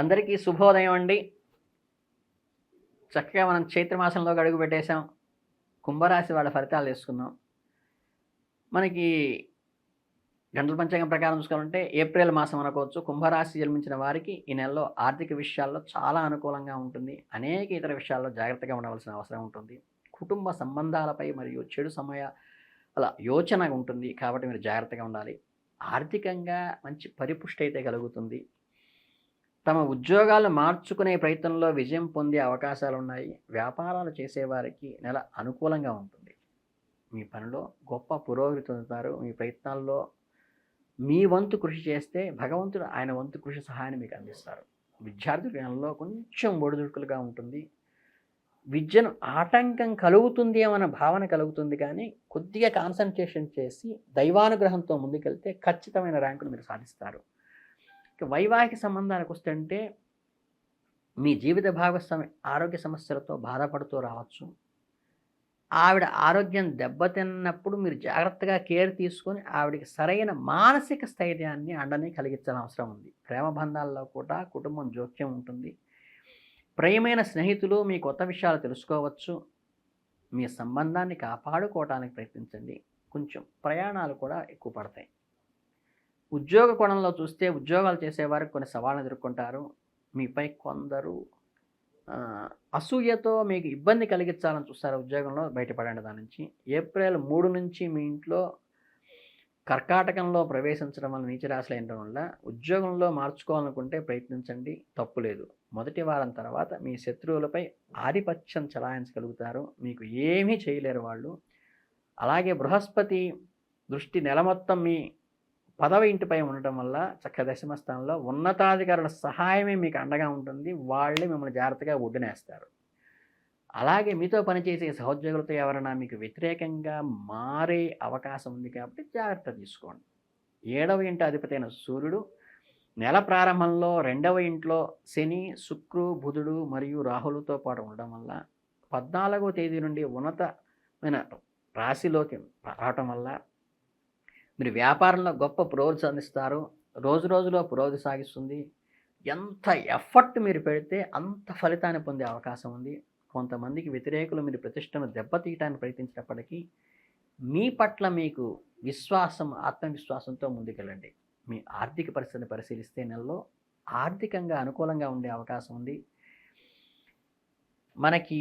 అందరికీ శుభోదయం అండి. చక్కగా మనం చైత్రమాసంలోకి అడుగు పెట్టేశాం. కుంభరాశి వాళ్ళ ఫలితాలు వేసుకున్నాం మనకి గంటల పంచాంగం ప్రకారం చూసుకోవాలంటే ఏప్రిల్ మాసం అనుకోవచ్చు. కుంభరాశి జన్మించిన వారికి ఈ నెలలో ఆర్థిక విషయాల్లో చాలా అనుకూలంగా ఉంటుంది. అనేక ఇతర విషయాల్లో జాగ్రత్తగా ఉండవలసిన అవసరం ఉంటుంది. కుటుంబ సంబంధాలపై మరియు చెడు సమయ యోచన ఉంటుంది. కాబట్టి మీరు జాగ్రత్తగా ఉండాలి. ఆర్థికంగా మంచి పరిపుష్టి అయితే కలుగుతుంది. తమ ఉద్యోగాలు మార్చుకునే ప్రయత్నంలో విజయం పొందే అవకాశాలు ఉన్నాయి వ్యాపారాలు చేసేవారికి నెల అనుకూలంగా ఉంటుంది. మీ పనిలో గొప్ప పురోగతి పొందుతారు. మీ ప్రయత్నాల్లో మీ వంతు కృషి చేస్తే భగవంతుడు ఆయన వంతు కృషి సహాయాన్ని మీకు అందిస్తారు. విద్యార్థుల నెలలో కొంచెం ఒడిదుడుకులుగా ఉంటుంది. విద్యను ఆటంకం కలుగుతుంది అన్న భావన కలుగుతుంది కానీ కొద్దిగా కాన్సన్ట్రేషన్ చేసి దైవానుగ్రహంతో ముందుకెళ్తే ఖచ్చితమైన ర్యాంకులు మీరు సాధిస్తారు. వైవాహిక సంబంధానికి వస్తే అంటే మీ జీవిత భాగస్వామి ఆరోగ్య సమస్యలతో బాధపడుతూ రావచ్చు. ఆవిడ ఆరోగ్యం దెబ్బతిన్నప్పుడు మీరు జాగ్రత్తగా కేర్ తీసుకొని ఆవిడకి సరైన మానసిక స్థైర్యాన్ని అండని కలిగించాల్సిన అవసరం ఉంది. ప్రేమ బంధాల్లో కూడా కుటుంబం జోక్యం ఉంటుంది. ప్రియమైన స్నేహితులు మీ కొత్త విషయాలు తెలుసుకోవచ్చు. మీ సంబంధాన్ని కాపాడుకోవడానికి ప్రయత్నించండి. కొంచెం ప్రయాణాలు కూడా ఎక్కువ పడతాయి. ఉద్యోగ కోణంలో చూస్తే ఉద్యోగాలు చేసేవారు కొన్ని సవాళ్ళను ఎదుర్కొంటారు. మీపై కొందరు అసూయతో మీకు ఇబ్బంది కలిగించాలని చూస్తారు ఉద్యోగంలో బయటపడండి దాని నుంచి. ఏప్రిల్ మూడు నుంచి మీ ఇంట్లో కర్కాటకంలో ప్రవేశించడం వల్ల నీచరాశులు ఏంటం వల్ల ఉద్యోగంలో మార్చుకోవాలనుకుంటే ప్రయత్నించండి తప్పు లేదు. మొదటి వారం తర్వాత మీ శత్రువులపై ఆధిపత్యం చలాయించగలుగుతారు. మీకు ఏమీ చేయలేరు వాళ్ళు. అలాగే బృహస్పతి దృష్టి నెల మొత్తం మీ పదవ ఇంటిపై ఉండటం వల్ల చక్క దశమ స్థానంలో ఉన్నతాధికారుల సహాయమే మీకు అండగా ఉంటుంది. వాళ్ళే మిమ్మల్ని జాగ్రత్తగా ఒడ్డునేస్తారు అలాగే మీతో పనిచేసే సహోద్యోగులతో ఎవరైనా మీకు వ్యతిరేకంగా మారే అవకాశం ఉంది కాబట్టి జాగ్రత్త తీసుకోండి. ఏడవ ఇంటి అధిపతి అయిన సూర్యుడు నెల ప్రారంభంలో రెండవ ఇంట్లో శని శుక్రు బుధుడు మరియు రాహులతో పాటు ఉండడం వల్ల పద్నాలుగో తేదీ నుండి ఉన్నతమైన రాశిలోకి రావటం వల్ల మీరు వ్యాపారంలో గొప్ప పురోగతి సాధిస్తారు. రోజు రోజులో పురోగతి సాగిస్తుంది. ఎంత ఎఫర్ట్ మీరు పెడితే అంత ఫలితాన్ని పొందే అవకాశం ఉంది. కొంతమందికి వ్యతిరేకులు మీరు ప్రతిష్టను దెబ్బతీయటానికి ప్రయత్నించినప్పటికీ మీ పట్ల మీకు విశ్వాసం ఆత్మవిశ్వాసంతో ముందుకెళ్ళండి. మీ ఆర్థిక పరిస్థితిని పరిశీలిస్తే నెలలో ఆర్థికంగా అనుకూలంగా ఉండే అవకాశం ఉంది. మనకి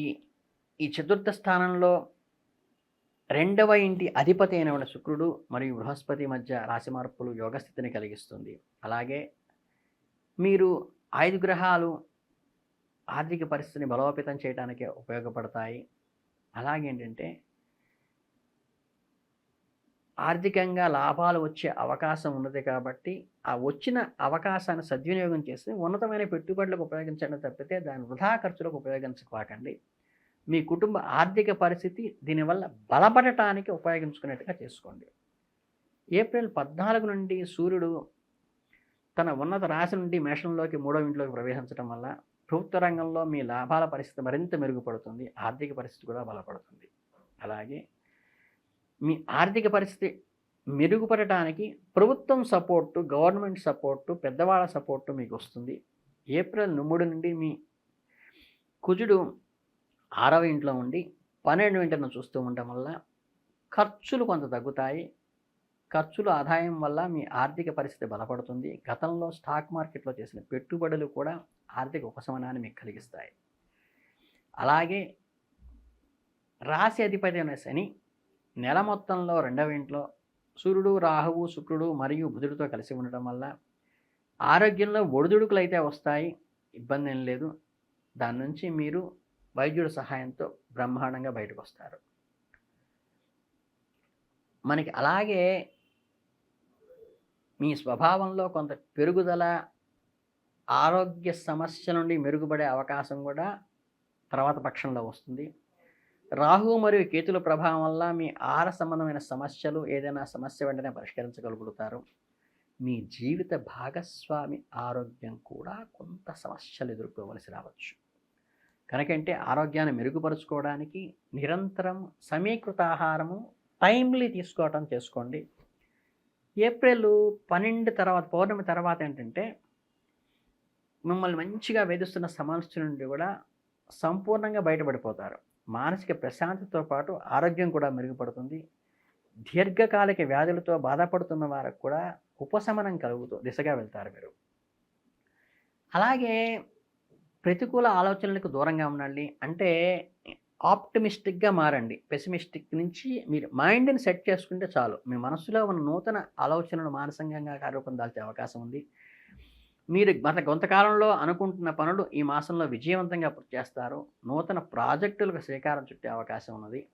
ఈ చతుర్థ స్థానంలో రెండవ ఇంటి అధిపతి అయిన శుక్రుడు మరియు బృహస్పతి మధ్య రాశి మార్పులు యోగస్థితిని కలిగిస్తుంది. అలాగే మీరు ఐదు గ్రహాలు ఆర్థిక పరిస్థితిని బలోపేతం చేయడానికి ఉపయోగపడతాయి. అలాగే ఏంటంటే ఆర్థికంగా లాభాలు వచ్చే అవకాశం ఉన్నది కాబట్టి ఆ వచ్చిన అవకాశాన్ని సద్వినియోగం చేసి ఉన్నతమైన పెట్టుబడులకు ఉపయోగించడం తప్పితే దాని వృధా ఖర్చులకు ఉపయోగించకపోకండి మీ కుటుంబ ఆర్థిక పరిస్థితి దీనివల్ల బలపడటానికి ఉపయోగించుకునేట్టుగా చేసుకోండి. ఏప్రిల్ పద్నాలుగు నుండి సూర్యుడు తన ఉన్నత రాశి నుండి మేషంలోకి మూడో ఇంట్లోకి ప్రవేశించడం వల్ల ప్రభుత్వ రంగంలో మీ లాభాల పరిస్థితి మరింత మెరుగుపడుతుంది ఆర్థిక పరిస్థితి కూడా బలపడుతుంది. అలాగే మీ ఆర్థిక పరిస్థితి మెరుగుపడటానికి ప్రభుత్వం సపోర్టు గవర్నమెంట్ సపోర్టు పెద్దవాళ్ళ సపోర్టు మీకు వస్తుంది. ఏప్రిల్ మూడు నుండి మీ కుజుడు ఆరవ ఇంట్లో ఉండి పన్నెండు ఇంటను చూస్తూ ఉండటం వల్ల ఖర్చులు కొంత తగ్గుతాయి. ఖర్చులు ఆదాయం వల్ల మీ ఆర్థిక పరిస్థితి బలపడుతుంది. గతంలో స్టాక్ మార్కెట్లో చేసిన పెట్టుబడులు కూడా ఆర్థిక ఉపశమనాన్ని మీకు కలిగిస్తాయి. అలాగే రాశి అధిపతి అయిన శని నెల మొత్తంలో రెండవ ఇంట్లో సూర్యుడు రాహువు శుక్రుడు మరియు బుధుడితో కలిసి ఉండటం వల్ల ఆరోగ్యంలో ఒడిదుడుకులు అయితే వస్తాయి. ఇబ్బంది ఏం లేదు. దాని నుంచి మీరు వైద్యుడి సహాయంతో బ్రహ్మాండంగా బయటకు వస్తారు మనకి అలాగే మీ స్వభావంలో కొంత పెరుగుదల ఆరోగ్య సమస్య నుండి మెరుగుపడే అవకాశం కూడా తర్వాత పక్షంలో వస్తుంది. రాహు మరియు కేతుల ప్రభావం వల్ల మీ ఆహార సంబంధమైన సమస్యలు ఏదైనా సమస్య వెంటనే పరిష్కరించగలుగుతారు. మీ జీవిత భాగస్వామి ఆరోగ్యం కూడా కొంత సమస్యలు ఎదుర్కోవలసి రావచ్చు. కనుకంటే ఆరోగ్యాన్ని మెరుగుపరుచుకోవడానికి నిరంతరం సమీకృత ఆహారము టైమ్లీ తీసుకోవటం చేసుకోండి. ఏప్రిల్ పన్నెండు తర్వాత పౌర్ణమి తర్వాత ఏంటంటే మిమ్మల్ని మంచిగా వేధిస్తున్న సమస్య నుండి కూడా సంపూర్ణంగా బయటపడిపోతారు. మానసిక ప్రశాంతతో పాటు ఆరోగ్యం కూడా మెరుగుపడుతుంది. దీర్ఘకాలిక వ్యాధులతో బాధపడుతున్న వారికి కూడా ఉపశమనం కలుగుతూ దిశగా వెళ్తారు మీరు. అలాగే ప్రతికూల ఆలోచనలకు దూరంగా ఉండండి. అంటే ఆప్టమిస్టిక్గా మారండి. పెసిమిస్టిక్ నుంచి మీరు మైండ్ని సెట్ చేసుకుంటే చాలు. మీ మనసులో ఉన్న నూతన ఆలోచనలు మానసికంగా కార్యరూపం అవకాశం ఉంది. మీరు గత కొంతకాలంలో అనుకుంటున్న పనులు ఈ మాసంలో విజయవంతంగా పూర్తి చేస్తారు. నూతన ప్రాజెక్టులకు శ్రీకారం చుట్టే అవకాశం ఉన్నది.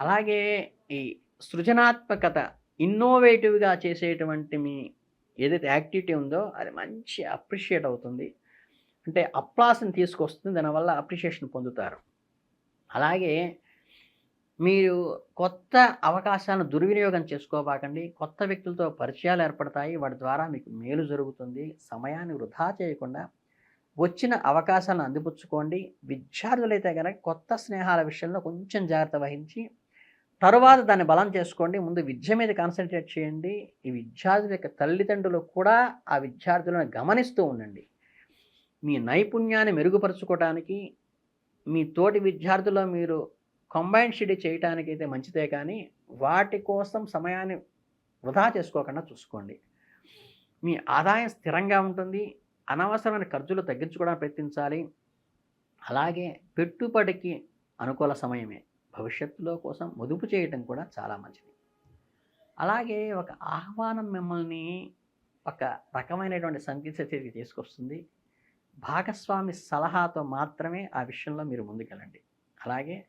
అలాగే ఈ సృజనాత్మకత ఇన్నోవేటివ్గా చేసేటువంటి మీ ఏదైతే యాక్టివిటీ ఉందో అది మంచి అప్రిషియేట్ అవుతుంది. అంటే అప్లాస్ని తీసుకొస్తుంది దానివల్ల అప్రిషియేషన్ పొందుతారు. అలాగే మీరు కొత్త అవకాశాలను దుర్వినియోగం చేసుకోబాకండి. కొత్త వ్యక్తులతో పరిచయాలు ఏర్పడతాయి. వాటి ద్వారా మీకు మేలు జరుగుతుంది. సమయాన్ని వృధా చేయకుండా వచ్చిన అవకాశాలను అందిపుచ్చుకోండి. విద్యార్థులైతే కనుక కొత్త స్నేహాల విషయంలో కొంచెం జాగ్రత్త వహించి తరువాత దాన్ని బలం చేసుకోండి. ముందు విద్య మీద కాన్సన్ట్రేట్ చేయండి. ఈ విద్యార్థుల యొక్క తల్లిదండ్రులు కూడా ఆ విద్యార్థులను గమనిస్తూ ఉండండి. మీ నైపుణ్యాన్ని మెరుగుపరుచుకోవడానికి మీ తోటి విద్యార్థుల్లో మీరు కంబైన్ స్టడీ చేయడానికి అయితే మంచిదే కానీ వాటి కోసం సమయాన్ని వృధా చేసుకోకుండా చూసుకోండి. మీ ఆదాయం స్థిరంగా ఉంటుంది అనవసరమైన ఖర్చులు తగ్గించుకోవడానికి ప్రయత్నించాలి. అలాగే పెట్టుబడికి అనుకూల సమయమే. భవిష్యత్తులో కోసం మదుపు చేయటం కూడా చాలా మంచిది. అలాగే ఒక ఆహ్వానం మిమ్మల్ని ఒక రకమైనటువంటి సంగీత స్థితికి తీసుకొస్తుంది. భాగస్వామి సలహాతో మాత్రమే ఆ విషయంలో మీరు ముందుకెళ్ళండి. అలాగే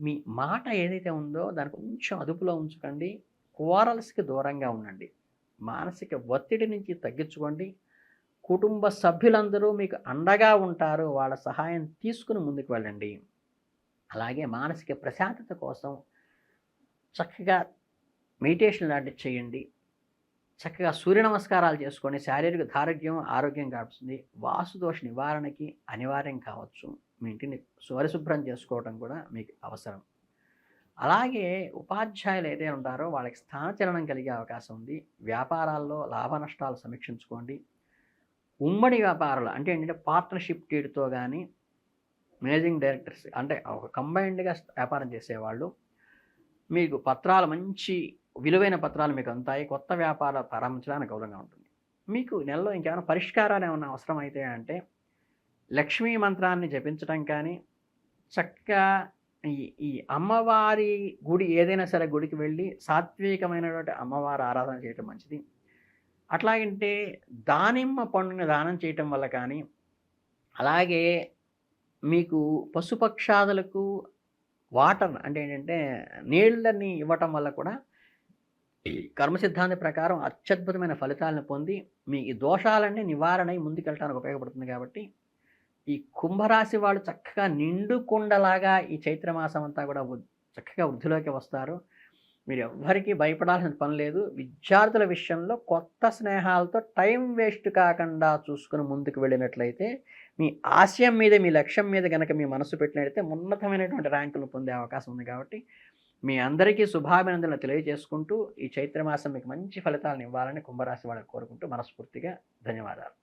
మీ మాట ఏదైతే ఉందో దాన్ని కొంచెం అదుపులో ఉంచుకోండి. కోరల్స్కి దూరంగా ఉండండి. మానసిక ఒత్తిడి నుంచి తగ్గించుకోండి. కుటుంబ సభ్యులందరూ మీకు అండగా ఉంటారు. వాళ్ళ సహాయం తీసుకుని ముందుకు వెళ్ళండి. అలాగే మానసిక ప్రశాంతత కోసం చక్కగా మెడిటేషన్ లాంటివి చేయండి. చక్కగా సూర్య నమస్కారాలు చేసుకొని శారీరక దారోగ్యం ఆరోగ్యం కాపుతుంది వాసుదోష నివారణకి అనివార్యం కావచ్చు. మీ ఇంటిని పరిశుభ్రం చేసుకోవడం కూడా మీకు అవసరం. అలాగే ఉపాధ్యాయులు ఏదైతే ఉంటారో వాళ్ళకి స్థానచలనం కలిగే అవకాశం ఉంది. వ్యాపారాల్లో లాభ నష్టాలు సమీక్షించుకోండి. ఉమ్మడి వ్యాపారాలు అంటే ఏంటంటే పార్ట్నర్షిప్ టీడ్తో కానీ మేనేజింగ్ డైరెక్టర్స్ అంటే ఒక కంబైన్డ్గా వ్యాపారం చేసేవాళ్ళు. మీకు పత్రాలు మంచి విలువైన పత్రాలు మీకు అందుతాయి కొత్త వ్యాపారాలు ప్రారంభించడానికి గౌరవంగా ఉంటుంది. మీకు నెలలో ఇంకేమైనా పరిష్కారాలు ఏమైనా అవసరం అయితే అంటే లక్ష్మీ మంత్రాన్ని జపించడం కానీ చక్కగా ఈ ఈ అమ్మవారి గుడి ఏదైనా సరే గుడికి వెళ్ళి సాత్వికమైనటువంటి అమ్మవారి ఆరాధన చేయటం మంచిది. అట్లాగంటే దానిమ్మ పండుని దానం చేయటం వల్ల కానీ అలాగే మీకు పశుపక్షాదులకు వాటర్ అంటే ఏంటంటే నీళ్ళని ఇవ్వటం వల్ల కూడా కర్మ సిద్ధాంత ప్రకారం అత్యద్భుతమైన ఫలితాలను పొంది మీ ఈ దోషాలన్నీ నివారణై ముందుకెళ్ళడానికి ఉపయోగపడుతుంది కాబట్టి ఈ కుంభరాశి వాళ్ళు చక్కగా నిండుకుండలాగా ఈ చైత్రమాసం అంతా కూడా చక్కగా వృద్ధిలోకి వస్తారు. మీరు ఎవ్వరికీ భయపడాల్సిన పని లేదు. విద్యార్థుల విషయంలో కొత్త స్నేహాలతో టైం వేస్ట్ కాకుండా చూసుకుని ముందుకు వెళ్ళినట్లయితే మీ ఆశయం మీద మీ లక్ష్యం మీద కనుక మీ మనసు పెట్టినట్లయితే ఉన్నతమైనటువంటి ర్యాంకులు పొందే అవకాశం ఉంది కాబట్టి మీ అందరికీ శుభాభినందనలు తెలియజేసుకుంటూ ఈ చైత్రమాసం మీకు మంచి ఫలితాలను ఇవ్వాలని కుంభరాశి వాళ్ళకి కోరుకుంటూ మనస్ఫూర్తిగా ధన్యవాదాలు.